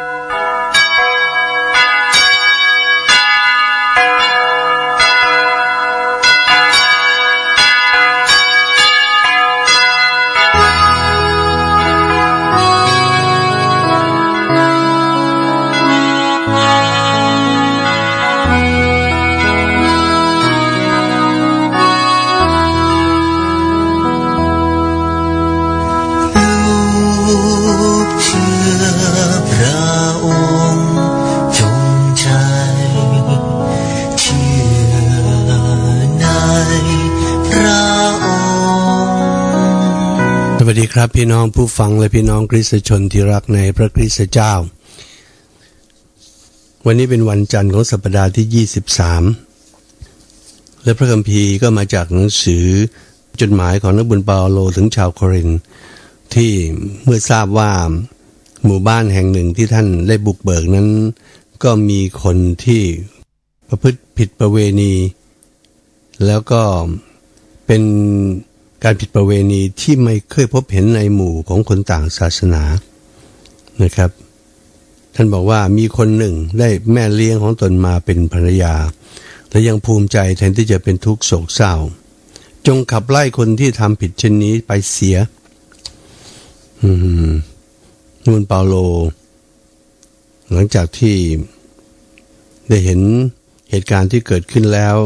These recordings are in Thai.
ลู วัสดีครับพี่น้องผู้ฟังและพี่น้องคริสตชนที่รักในพระคริสตเจ้า วันนี้เป็นวันจันทร์ของสัปดาห์ที่ 23 และพระคัมภีร์ก็มาจากหนังสือจดหมายของนักบุญเปาโลถึงชาวโครินที่เมื่อทราบว่าหมู่บ้านแห่งหนึ่งที่ท่านได้บุกเบิกนั้น ก็มีคนที่ประพฤติผิดประเวณี แล้วก็เป็น การผิดประเวณีที่ไม่เคยพบเห็นในหมู่ของคนต่างศาสนานะครับ ท่านบอกว่ามีคนหนึ่งได้แม่เลี้ยงของตนมาเป็นภรรยา และยังภูมิใจแทนที่จะเป็นทุกข์โศกเศร้า จงขับไล่คนที่ทำผิดเช่นนี้ไปเสีย อืมนูนเปาโล หลังจากที่ได้เห็นเหตุการณ์ที่เกิดขึ้นแล้ว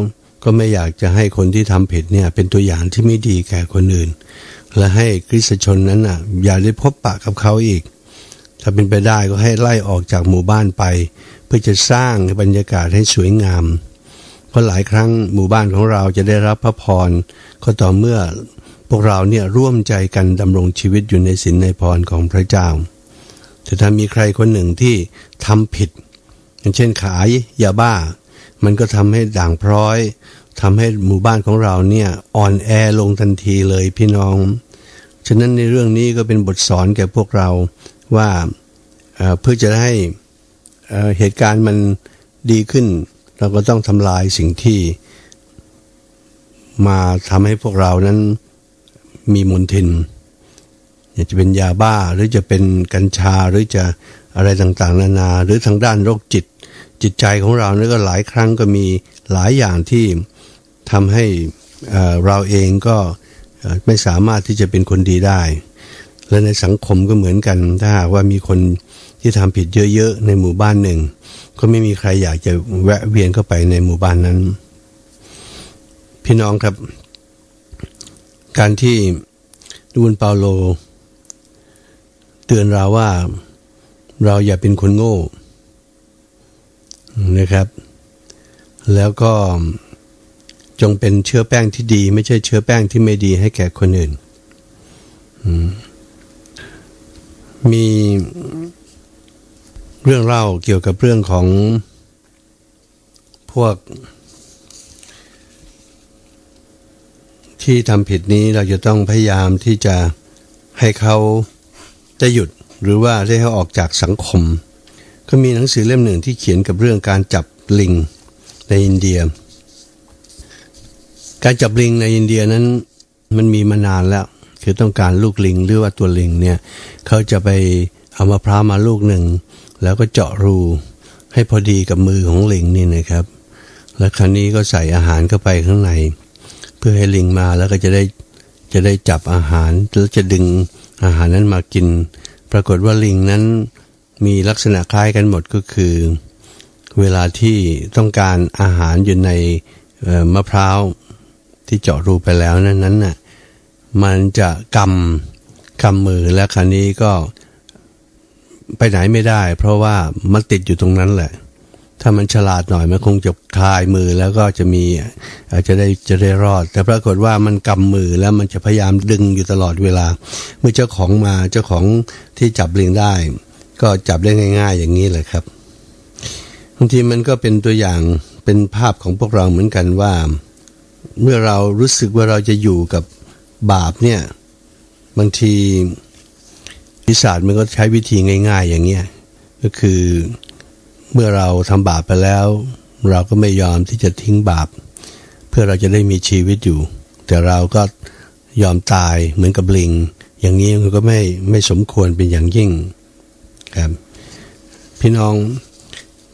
ก็ไม่อยากจะให้คนที่ทำผิดเนี่ยเป็นตัวอย่างที่ไม่ดีแก่คนอื่น และให้คริสชนนั้นน่ะอย่าได้พบปะกับเขาอีก ถ้าเป็นไปได้ก็ให้ไล่ออกจากหมู่บ้านไป เพื่อจะสร้างบรรยากาศให้สวยงาม เพราะหลายครั้งหมู่บ้านของเราจะได้รับพระพรก็ต่อเมื่อพวกเราเนี่ยร่วมใจกันดำรงชีวิตอยู่ในศีลในพรของพระเจ้าแต่ถ้ามีใครคนหนึ่งที่ทำผิด อย่างเช่นขายยาบ้า มันก็ทำให้ด่างพร้อยทำให้หมู่บ้านของเราเนี่ยอ่อนแอลงทันทีเลยพี่น้อง ฉะนั้นในเรื่องนี้ก็เป็นบทสอนแก่พวกเราว่าเพื่อจะให้เอ่อเหตุการณ์มันดีขึ้น เราก็ต้องทำลายสิ่งที่ มาทำให้พวกเรานั้นมีมนทินอยากจะเป็นยาบ้าหรือจะเป็นกัญชาหรือจะอะไรต่างๆ นานา หรือทางด้านโรคจิต จิตใจของเราเนี่ยก็หลายครั้งก็มีหลายอย่างที่ทำให้เราเองก็ไม่สามารถที่จะเป็นคนดีได้ และในสังคมก็เหมือนกัน ถ้าว่ามีคนที่ทำผิดเยอะๆในหมู่บ้านหนึ่ง ก็ไม่มีใครอยากจะแวะเวียนเข้าไปในหมู่บ้านนั้น พี่น้องครับ การที่ดูนเปาโล เตือนเราว่าเราอย่าเป็นคนโง่ นะครับ แล้วก็จงเป็นเชื้อแป้งที่ดี ไม่ใช่เชื้อแป้งที่ไม่ดีให้แก่คนอื่นมมีเรื่องเล่าเกี่ยวกับเรื่องของพวก ที่ทำผิดนี้เราจะต้องพยายามที่จะให้เขาได้หยุดหรือว่าได้เขาออกจากสังคม ก็มีหนังสือเล่มหนึ่งที่เขียนกับเรื่องการจับลิงในอินเดีย การจับลิงในอินเดียนั้นมันมีมานานแล้ว คือต้องการลูกลิงหรือว่าตัวลิงเนี่ยเขาจะไปเอามะพร้าวมาลูกหนึ่ง แล้วก็เจาะรู ให้พอดีกับมือของลิงนี่นะครับ แล้วคราวนี้ก็ใส่อาหารเข้าไปข้างใน เพื่อให้ลิงมาแล้วก็จะได้จะได้จับอาหารแล้วจะดึงอาหารนั้นมากิน ปรากฏว่าลิงนั้น มีลักษณะคล้ายกันหมดก็คือ เวลาที่ต้องการอาหารอยู่ในมะพร้าวที่เจาะรูไปแล้วนั้นนั้นน่ะมันจะกำกำมือแล้วคราวนี้ก็ไปไหนไม่ได้ เพราะว่ามันติดอยู่ตรงนั้นแหละ ถ้ามันฉลาดหน่อยมันคงจะคลายมือแล้วก็จะมีอ่อจะได้จะได้รอด แต่ปรากฏว่ามันกำมือแล้วมันจะพยายามดึงอยู่ตลอดเวลา เมื่อเจ้าของมาเจ้าของที่จับลิงได้ ก็จับได้ง่าย ๆ อย่างนี้แหละครับบางทีมันก็เป็นตัวอย่างเป็นภาพของพวกเราเหมือนกันว่า เมื่อเรารู้สึกว่าเราจะอยู่กับบาปเนี่ยบางทีวิสาจมันก็ใช้วิธีง่าย ๆ อย่างเงี้ยก็คือเมื่อเราทำบาปไปแล้ว เราก็ไม่ยอมที่จะทิ้งบาป เพื่อเราจะได้มีชีวิตอยู่ แต่เราก็ยอมตายเหมือนกับลิง อย่างนี้มันก็ไม่ไม่สมควรเป็นอย่างยิ่ง ครับ พี่น้อง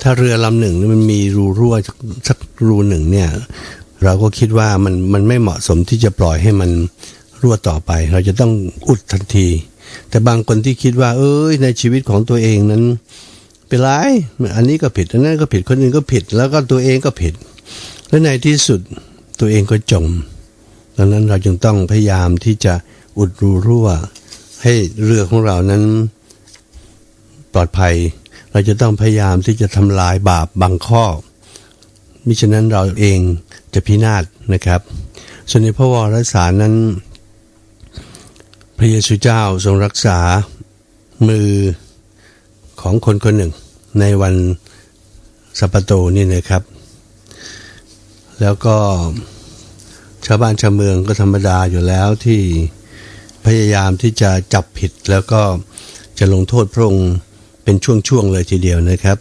ถ้าเรือลำหนึ่งมันมีรูรั่วสักรูหนึ่งเนี่ย เราก็คิดว่ามันมันไม่เหมาะสมที่จะปล่อยให้มันรั่วต่อไป เราจะต้องอุดทันที แต่บางคนที่คิดว่า เอ้ยในชีวิตของตัวเองนั้น เป็นไรอันนี้ก็ผิดอันนั้นก็ผิดคนอื่นก็ผิด แล้วก็ตัวเองก็ผิด และในที่สุดตัวเองก็จมดังนั้นเราจึงต้องพยายามที่จะอุดรูรั่ว ให้เรือของเรานั้น ปลอดภัย เราจะต้องพยายามที่จะทำลายบาปบางข้อ มิฉะนั้นเราเองจะพินาศนะครับ ส่วนในพระวรสารนั้น พระเยซูเจ้าทรงรักษามือของคนคนหนึ่ง ในวันสัปโตนี่นะครับ แล้วก็ชาวบ้านชาวเมืองก็ธรรมดาอยู่แล้วที่พยายามที่จะจับผิดแล้วก็จะลงโทษพระองค์ เป็นช่วงๆเลยทีเดียวนะครับ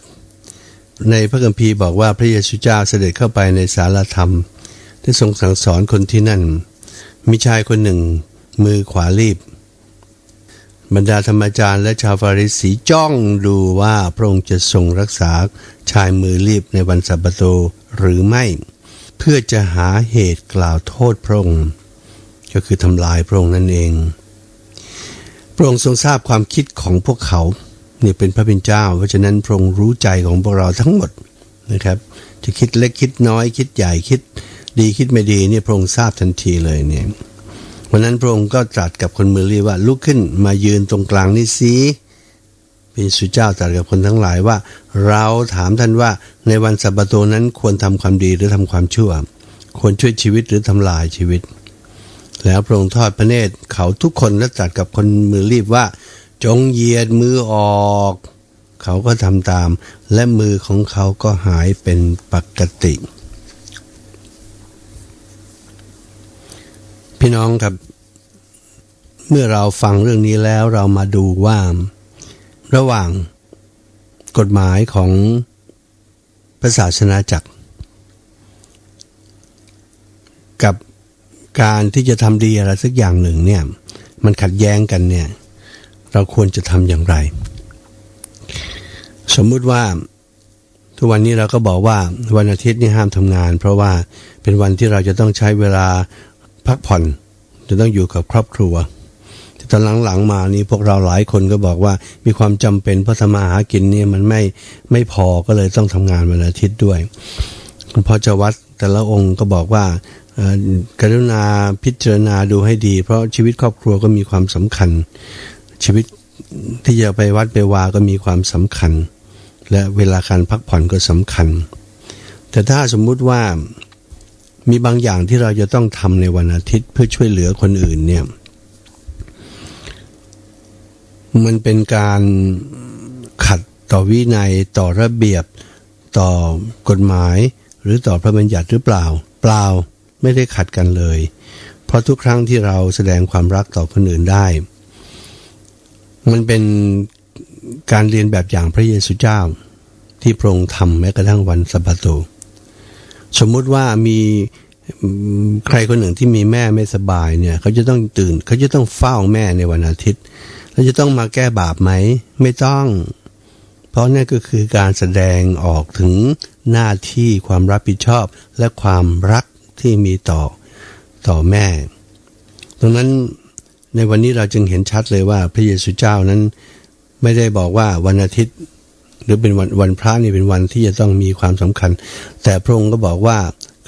ในพระคัมภีร์บอกว่าพระเยซูเจ้าเสด็จเข้าไปในสารธรรม ได้ทรงสั่งสอนคนที่นั่น มีชายคนหนึ่ง มือขวารีบ บรรดาธรรมจารย์และชาวฟาริสีจ้องดูว่าพระองค์จะทรงรักษาชายมือรีบในวันสัปปะโตหรือไม่ เพื่อจะหาเหตุกล่าวโทษพระองค์ก็คือทำลายพระองค์นั่นเอง พระองค์ทรงทราบความคิดของพวกเขา นี่ยเป็นพระเป็นเจ้า เพราะฉะนั้นพระองค์รู้ใจของพวกเราทั้งหมดนะครับ จะคิดเล็กคิดน้อยคิดใหญ่คิด ดีคิดไม่ดีเนี่ยพระองค์ทราบทันทีเลยเนี่ยวันนั้นพระองค์ก็ตรัสกับคนมือรีว่าลุกขึ้นมายืนตรงกลางนี่สิพระเยซูเจ้าตรัสกับคนทั้งหลายว่า เราถามท่านว่าในวันสัปปะโตนั้นควรทำความดีหรือทำความชั่ว ควรช่วยชีวิตหรือทำลายชีวิต แล้วพระองค์ทอดพระเนตรเขาทุกคนและตรัสกับคนมือรีบว่า จงเหยียดมือออก เขาก็ทำตาม และมือของเขาก็หายเป็นปกติ พี่น้องครับ เมื่อเราฟังเรื่องนี้แล้วเรามาดูว่า ระหว่างกฎหมายของพระศาสนาจักร กับการที่จะทำดีอะไรสักอย่างหนึ่งเนี่ย มันขัดแย้งกันเนี่ย เราควรจะทำอย่างไร สมมุติว่าทุกวันนี้เราก็บอกว่าวันอาทิตย์นี่ห้ามทำงาน เพราะว่าเป็นวันที่เราจะต้องใช้เวลาพักผ่อน จะต้องอยู่กับครอบครัวแต่ตอนหลังๆมานี้พวกเราหลายคนก็บอกว่ามีความจำเป็นเพราะทำมาหากินเนี่ยมันไม่ไม่พอก็เลยต้องทำงานวันอาทิตย์ด้วยพอเจ้าวัดแต่ละองค์ก็บอกว่ากรุณาพิจารณาดูให้ดี เพราะชีวิตครอบครัวก็มีความสำคัญ ชีวิตที่จะไปวัดไปวาก็มีความสำคัญ และเวลาการพักผ่อนก็สำคัญ แต่ถ้าสมมุติว่ามีบางอย่างที่เราจะต้องทำในวันอาทิตย์เพื่อช่วยเหลือคนอื่นเนี่ยมันเป็นการขัดต่อวินัยต่อระเบียบต่อกฎหมาย หรือต่อพระบัญญัติหรือเปล่า เปล่าไม่ได้ขัดกันเลย เพราะทุกครั้งที่เราแสดงความรักต่อคนอื่นได้ มันเป็นการเรียนแบบอย่างพระเยซูเจ้า ที่พระองค์ทำแม้กระทั่งวันสัปปะโต สมมุติว่ามีใครคนหนึ่งที่มีแม่ไม่สบายเนี่ย เขาจะต้องตื่น เขาจะต้องเฝ้าแม่ในวันอาทิตย์แล้วจะต้องมาแก้บาปไหม ไม่ต้อง เพราะนั่นก็คือการแสดงออกถึงหน้าที่ความรับผิดชอบและความรักที่มีต่อต่อแม่ตรงนั้น ในวันนี้เราจึงเห็นชัดเลยว่าพระเยซูเจ้านั้นไม่ได้บอกว่าวันอาทิตย์ หรือเป็นวันวันพระนี่เป็นวันที่จะต้องมีความสำคัญ แต่พระองค์ก็บอกว่า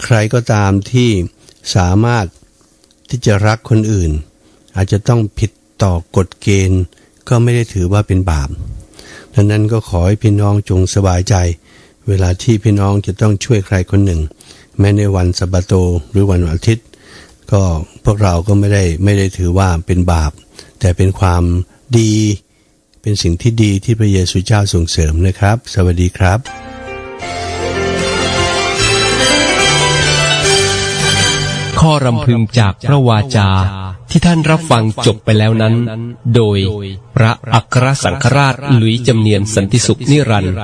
ใครก็ตามที่สามารถที่จะรักคนอื่น อาจจะต้องผิดต่อกฎเกณฑ์ ก็ไม่ได้ถือว่าเป็นบาปดังนั้นก็ขอให้พี่น้องจงสบายใจ เวลาที่พี่น้องจะต้องช่วยใครคนหนึ่ง แม้ในวันสัปปะโตหรือวันอาทิตย์ ก็พวกเราก็ไม่ได้ไม่ได้ถือว่าเป็นบาป แต่เป็นความดีเป็นสิ่งที่ดีที่พระเยซูเจ้าส่งเสริมนะครับ สวัสดีครับข้อรำพึงจากพระวาจาที่ท่านรับฟังจบไปแล้วนั้น โดยพระอัครสังฆราชหลุยจำเนียนสันติสุขนิรันดร์